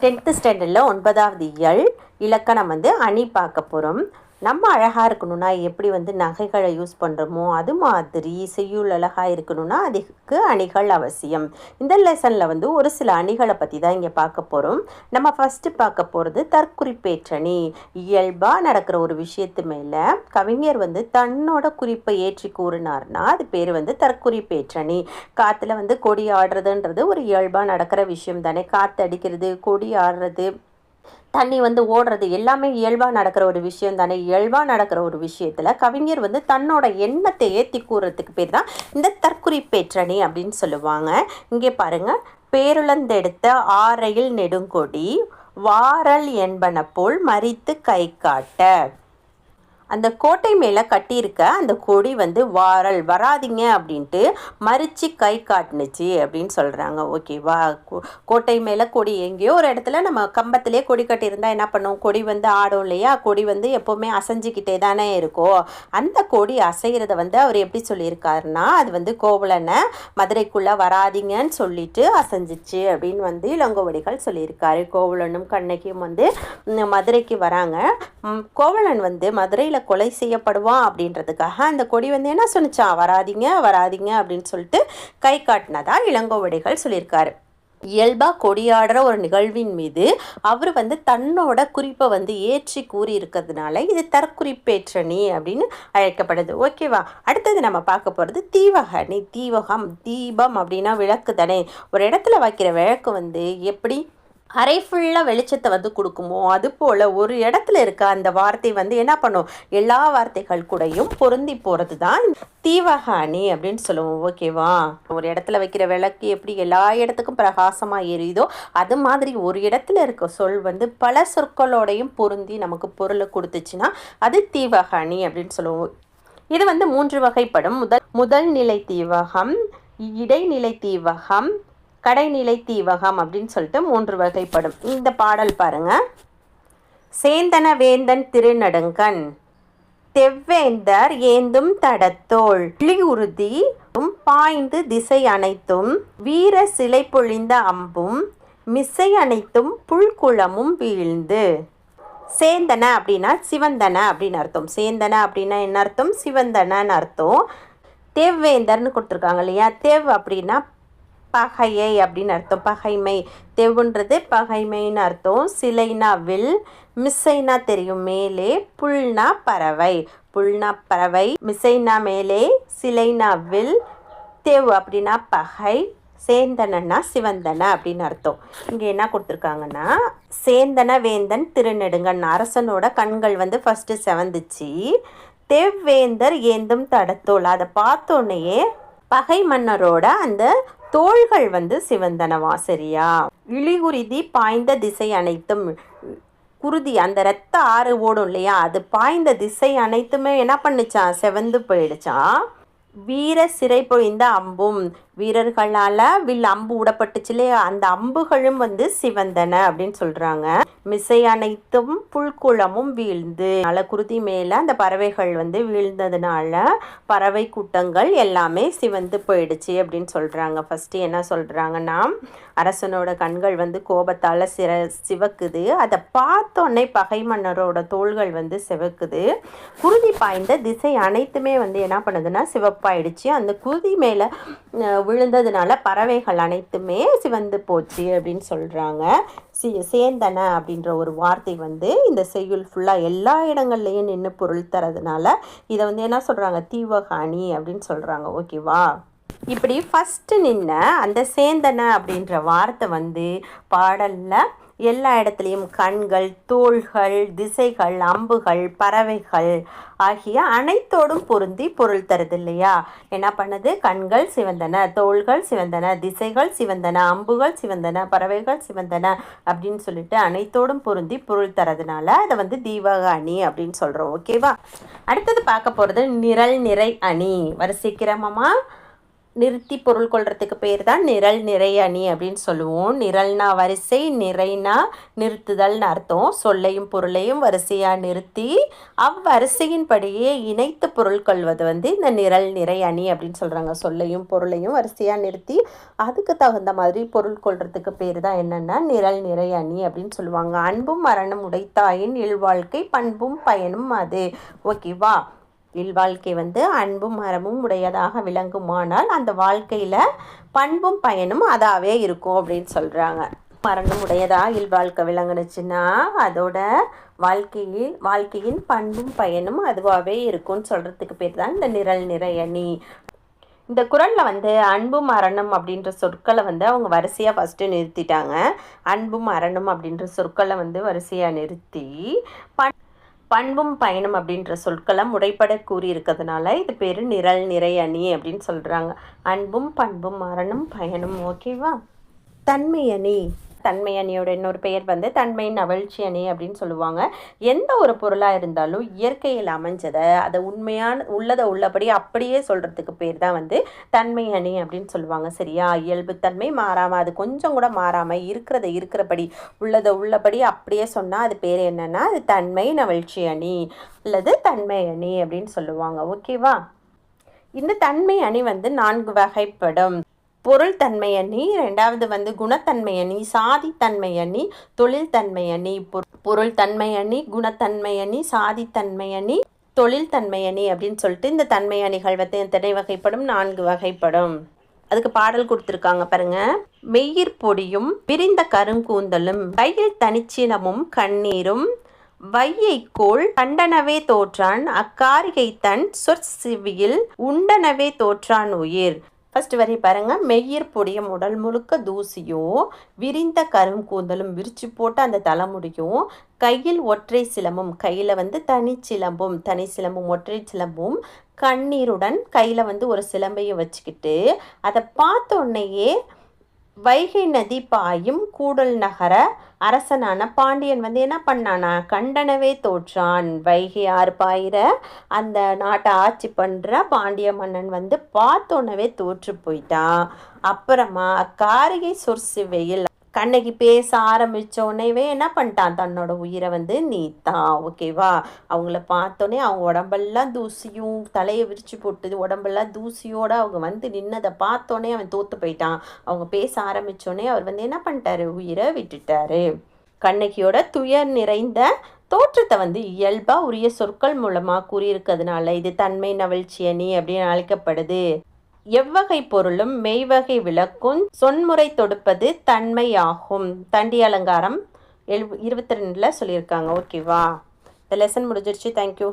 Tenth ஸ்டாண்டர்டில் ஒன்பதாவது இயல் இலக்கணம் வந்து அணி பார்க்க போகிறோம் நம்ம அழகாக இருக்கணும்னா எப்படி வந்து நகைகளை யூஸ் பண்ணுறோமோ அது மாதிரி செய்யுள் அழகாக இருக்கணும்னா அதுக்கு அணிகள் அவசியம். இந்த லெசனில் வந்து ஒரு சில அணிகளை பற்றி தான் இங்கே பார்க்க போகிறோம் நம்ம ஃபஸ்ட்டு பார்க்க போகிறது தற்குறிப்பேற்றணி. இயல்பாக நடக்கிற ஒரு விஷயத்து மேலே கவிஞர் வந்து தன்னோட குறிப்பை ஏற்றி கூறினார்னா அது பேர் வந்து தற்குறிப்பேற்றணி. காற்றுல வந்து கொடி ஆடுறதுன்றது ஒரு இயல்பாக நடக்கிற விஷயம் தானே. காற்று அடிக்கிறது கொடி ஆடுறது தண்ணி வந்து ஓடுறது எல்லாமே இயல்பாக நடக்கிற ஒரு விஷயம் தானே. இயல்பாக நடக்கிற ஒரு விஷயத்தில் கவிஞர் வந்து தன்னோட எண்ணத்தை ஏற்றி கூறுறதுக்கு பேர் தான் இந்த தற்குறி பேற்றணி அப்படின்னு சொல்லுவாங்க. இங்கே பாருங்கள் பேருளந்தெடுத்த ஆரையில் நெடுங்கொடி வாரல் என்பன போல் மறித்து கை காட்ட. அந்த கோட்டை மேலே கட்டியிருக்க அந்த கொடி வந்து வாரல் வராதிங்க அப்படின்ட்டு மறித்து கை காட்டுனுச்சு அப்படின்னு சொல்கிறாங்க ஓகேவா கோ- கோட்டை மேலே கொடி எங்கேயோ ஒரு இடத்துல நம்ம கம்பத்திலே கொடி கட்டியிருந்தால் என்ன பண்ணும் கொடி வந்து ஆடும் இல்லையா? கொடி வந்து எப்போவுமே அசைஞ்சிக்கிட்டே தானே இருக்கும் அந்த கொடி அசைகிறத வந்து அவர் எப்படி சொல்லியிருக்காருன்னா அது வந்து கோவலனை மதுரைக்குள்ளே வராதீங்கன்னு சொல்லிட்டு அசைஞ்சிச்சு அப்படின்னு வந்து இளங்கோவடிகள் சொல்லியிருக்காரு. கோவலனும் கண்ணகியும் வந்து மதுரைக்கு வராங்க. கோவலன் வந்து மதுரையில் கொலை செய்யப்படுவான் அப்படின்றதுக்காக அந்த கொடி வந்து என்ன சொன்னிச்சான் வராதீங்க வராதிங்க அப்படின்னு சொல்லிட்டு கை காட்டினதா இளங்கோவடிகள் சொல்லியிருக்காரு. இயல்பாக கொடியாடுற ஒரு நிகழ்வின் மீது அவர் வந்து தன்னோட குறிப்பை வந்து ஏற்றி கூறியிருக்கிறதுனால இது தற்குறிப்பேற்றணி அப்படின்னு அழைக்கப்படுது. ஓகேவா அடுத்தது நம்ம பார்க்க போகிறது தீவகணி தீவகம் தீபம் அப்படின்னா விளக்கு தானே ஒரு இடத்துல வைக்கிற விளக்கு வந்து எப்படி அரை ஃபுல்லாக வெளிச்சத்தை வந்து கொடுக்குமோ? அது போல் ஒரு இடத்துல இருக்க அந்த வார்த்தை வந்து என்ன பண்ணும்? எல்லா வார்த்தைகள் கூடயும் பொருந்தி போகிறது தான் தீவக அணி அப்படின்னு சொல்லுவோம். ஓகேவா ஒரு இடத்துல வைக்கிற விளக்கு எப்படி எல்லா இடத்துக்கும் பிரகாசமாக எரியுதோ அது மாதிரி ஒரு இடத்துல இருக்க சொல் வந்து பல சொற்களோடையும் பொருந்தி நமக்கு பொருளை கொடுத்துச்சுன்னா அது தீவக அணி அப்படின்னு சொல்லுவோம். இது வந்து மூன்று வகைப்படும். முதல் முதல் நிலை தீவகம் இடைநிலை தீவகம் கடைநிலை தீவகம் அப்படின்னு சொல்லிட்டு மூன்று வகைப்படும். இந்த பாடல் பாருங்க. சேந்தன வேந்தன் திருநடுங்கன் தெவ்வேந்தர் ஏந்தும் தடத்தோள் இழியுறுதி பாய்ந்து திசை அனைத்தும் வீர சிலை பொழிந்த அம்பும் மிசை அனைத்தும் புல்குளமும் வீழ்ந்து. சேந்தன அப்படின்னா சிவந்தன அப்படின்னு அர்த்தம். சேந்தன அப்படின்னா என்ன அர்த்தம்? சிவந்தனன்னு அர்த்தம். தேவ்வேந்தர்னு கொடுத்துருக்காங்க இல்லையா? தேவ் அப்படின்னா பகையை அப்படின்னு அர்த்தம். பகைமை. தெவுன்றது பகைமைன்னு அர்த்தம். சிலைனா வில் மிஸ்ஸைனா தெரியும் மேலே புல்னா பறவை. புல்னா பறவை மிசைனா மேலே சிலைனா வில் தேவ் அப்படின்னா பகை சேந்தனன்னா சிவந்தன அப்படின்னு அர்த்தம். இங்கே என்ன கொடுத்துருக்காங்கன்னா சேந்தன வேந்தன் திருநெடுங்கன் அரசனோட கண்கள் வந்து ஃபஸ்ட்டு செவந்துச்சு. தெவ்வேந்தர் ஏந்தும் தடத்தோல். அதை பார்த்தோன்னையே பகை மன்னரோட அந்த தோள்கள் வந்து சிவந்தனவா? சரியா? இழிகுருதி பாய்ந்த திசை அனைத்தும் குருதி அந்த ரத்த ஆறு ஓடும் இல்லையா? அது பாய்ந்த திசை அனைத்துமே என்ன பண்ணுச்சான் செவந்து போயிடுச்சான் வீர சிறை பொழிந்த அம்பும். வீரர்களால் வில் அம்பு விடப்பட்டுச்சு இல்லையா? அந்த அம்புகளும் வந்து சிவந்தன அப்படின்னு சொல்கிறாங்க மிசை அனைத்தும் புல்குளமும் வீழ்ந்து. நல்ல குருதி மேலே அந்த பறவைகள் வந்து வீழ்ந்ததுனால பறவை கூட்டங்கள் எல்லாமே சிவந்து போயிடுச்சு அப்படின்னு சொல்கிறாங்க ஃபஸ்ட்டு என்ன சொல்கிறாங்கன்னா அரசனோட கண்கள் வந்து கோபத்தால் சிற சிவக்குது. அதை பார்த்தோன்னே பகை மன்னரோட தோள்கள் வந்து சிவக்குது. குருதி பாய்ந்த திசை அனைத்துமே வந்து என்ன பண்ணுதுன்னா ஆயிடுச்சு அந்த குருதி மேலே விழுந்ததுனால பறவைகள் அனைத்துமே சிவந்து போச்சு அப்படின்னு சொல்கிறாங்க சி சேந்தன அப்படின்ற ஒரு வார்த்தை வந்து இந்த செய்யுள் ஃபுல்லாக எல்லா இடங்கள்லையும் நின்று பொருள் தரதுனால இதை வந்து என்ன சொல்கிறாங்க தீவகாணி அப்படின்னு சொல்கிறாங்க ஓகேவா? இப்படி ஃபஸ்ட்டு நின்ன அந்த சேந்தன அப்படின்ற வார்த்தை வந்து பாடலில் எல்லா இடத்துலையும் கண்கள் தோள்கள் திசைகள் அம்புகள் பறவைகள் ஆகிய அனைத்தோடும் பொருந்தி பொருள் தருது இல்லையா என்ன பண்ணுது? கண்கள் சிவந்தன தோள்கள் சிவந்தன திசைகள் சிவந்தன அம்புகள் சிவந்தன பறவைகள் சிவந்தன அப்படின்னு சொல்லிட்டு அனைத்தோடும் பொருந்தி பொருள் தரதுனால அதை வந்து தீபக அணி அப்படின்னு சொல்கிறோம் ஓகேவா அடுத்தது பார்க்க போகிறது நிரல் நிறை அணி. வரிசை கிரமமாக நிறுத்தி பொருள் கொள்றதுக்கு பேர் தான் நிரல் நிறை அணி அப்படின்னு சொல்லுவோம். நிரல்னா வரிசை நிறைனா நிறுத்துதல்னு அர்த்தம். சொல்லையும் பொருளையும் வரிசையாக நிறுத்தி அவ்வரிசையின்படியே இணைத்து பொருள் கொள்வது வந்து இந்த நிரல் நிறை அணி அப்படின்னு சொல்கிறாங்க சொல்லையும் பொருளையும் வரிசையாக நிறுத்தி அதுக்கு தகுந்த மாதிரி பொருள் கொள்றதுக்கு பேர் தான் என்னென்னா நிரல் நிறை அணி அப்படின்னு சொல்லுவாங்க. அன்பும் மரணம் உடைத்தாயின் இல்வாழ்க்கை பண்பும் பயனும் அது. ஓகேவா? இல்வாழ்க்கை வந்து அன்பும் மரமும் உடையதாக விளங்குமானால் அந்த வாழ்க்கையில் பண்பும் பயனும் அதாவே இருக்கும் அப்படின்னு சொல்கிறாங்க மரணம் உடையதா இல்வாழ்க்கை விளங்குனுச்சுன்னா அதோட வாழ்க்கையில் வாழ்க்கையின் பண்பும் பயனும் அதுவாகவே இருக்கும்னு சொல்கிறதுக்கு பேர் தான் இந்த நிரல் நிறையணி. இந்த குரலில் வந்து அன்பும் மரணம் அப்படின்ற சொற்களை வந்து அவங்க வரிசையாக ஃபஸ்ட்டு நிறுத்திட்டாங்க. அன்பும் மரணம் அப்படின்ற சொற்களை வந்து வரிசையாக நிறுத்தி பண் பண்பும் பயனும் அப்படின்ற சொற்களை முறைப்பட கூறியிருக்கிறதுனால இது பேர் நிரல் நிறை அணி அப்படின்னு சொல்கிறாங்க அன்பும் பண்பும் மரணம் பயனும் ஓகேவா தன்மை அணி. தன்மை அணியோட இன்னொரு பெயர் வந்து தன்மை நவழ்ச்சி அணி அப்படின்னு சொல்லுவாங்க. எந்த ஒரு பொருளாக இருந்தாலும் இயற்கையில் அமைஞ்சதை அதை உண்மையான உள்ளதை உள்ளபடி அப்படியே சொல்கிறதுக்கு பேர் தான் வந்து தன்மை அணி அப்படின்னு சொல்லுவாங்க. சரியா? இயல்புத்தன்மை மாறாமல் அது கொஞ்சம் கூட மாறாமல் இருக்கிறத இருக்கிறபடி உள்ளதை உள்ளபடி அப்படியே சொன்னால் அது பேர் என்னென்னா அது தன்மை நவழ்ச்சி அணி அல்லது தன்மை அணி அப்படின்னு சொல்லுவாங்க. ஓகேவா? இந்த தன்மை அணி வந்து நான்கு வகைப்படும். பொருள் தன்மை அணி ரெண்டாவது வந்து குணத்தன்மை அணி சாதித்தன்மை அணி தொழில் தன்மை அணி பொருள் தன்மை அணி குணத்தன்மை அணி சாதித்தன்மை அணி தொழில் தன்மை அணி அப்படின்னு சொல்லிட்டு இந்த தன்மை அணிகள் வந்து எத்தனை வகைப்படும்? நான்கு வகைப்படும். அதுக்கு பாடல் கொடுத்துருக்காங்க பாருங்க. மெய்யிற் பொடியும் விரிந்த கருங்கூந்தலும் கையில் தனிச்சினமும் கண்ணீரும் வையைக்கோள் கண்டனவே தோற்றான் அக்காரிகை தன் சொற்சிவியில் உண்டனவே தோற்றான் உயிர். ஃபஸ்ட்டு வரி பாருங்கள் மெய்யர் பொடியும் உடல் முழுக்க தூசியும் விரிந்த கரும் கூந்தலும் விரிச்சு போட்டு அந்த தலைமுடியும் கையில் ஒற்றை சிலம்பும் கையில் வந்து தனி சிலம்பும் தனி சிலம்பும் ஒற்றை சிலம்பும் கண்ணீருடன் கையில் வந்து ஒரு சிலம்பையும் வச்சுக்கிட்டு அதை பார்த்த உடனேயே வைகை நதி பாயும் கூடல் நகர அரசனான பாண்டியன் வந்து என்ன பண்ணானா கண்டனவே தோற்றான். வைகை ஆறு பாயிற அந்த நாட்டை ஆட்சி பண்ணுற பாண்டிய மன்னன் வந்து பார்த்தோன்னவே தோற்று போயிட்டான். அப்புறமா காரிகை சொற்சிவையில் கண்ணகி பேச ஆரம்பிச்ச உடனேவே என்ன பண்ணிட்டான்? தன்னோட உயிரை வந்து நீத்தான். ஓகேவா அவங்கள பார்த்தோன்னே அவங்க உடம்பெல்லாம் தூசியும் தலையை விரிச்சு போட்டுது உடம்பெல்லாம் தூசியோடு அவங்க வந்து நின்னதை பார்த்தோன்னே அவன் தோத்து போயிட்டான். அவங்க பேச ஆரம்பித்தோடனே அவர் வந்து என்ன பண்ணிட்டாரு? உயிரை விட்டுட்டாரு. கண்ணகியோட துயர் நிறைந்த தோற்றத்தை வந்து இயல்பாக உரிய சொற்கள் மூலமாக கூறியிருக்கிறதுனால இது தன்மை நவழ்ச்சி அணி அப்படின்னு அழைக்கப்படுது. எவ்வகை பொருளும் மெய்வகை விளக்கும் சொன்முறை தொடுப்பது தன்மையாகும். தண்டி அலங்காரம் எழு இருபத்தி ரெண்டில் சொல்லியிருக்காங்க. ஓகேவா இந்த லெசன் முடிஞ்சிருச்சு. தேங்க்யூ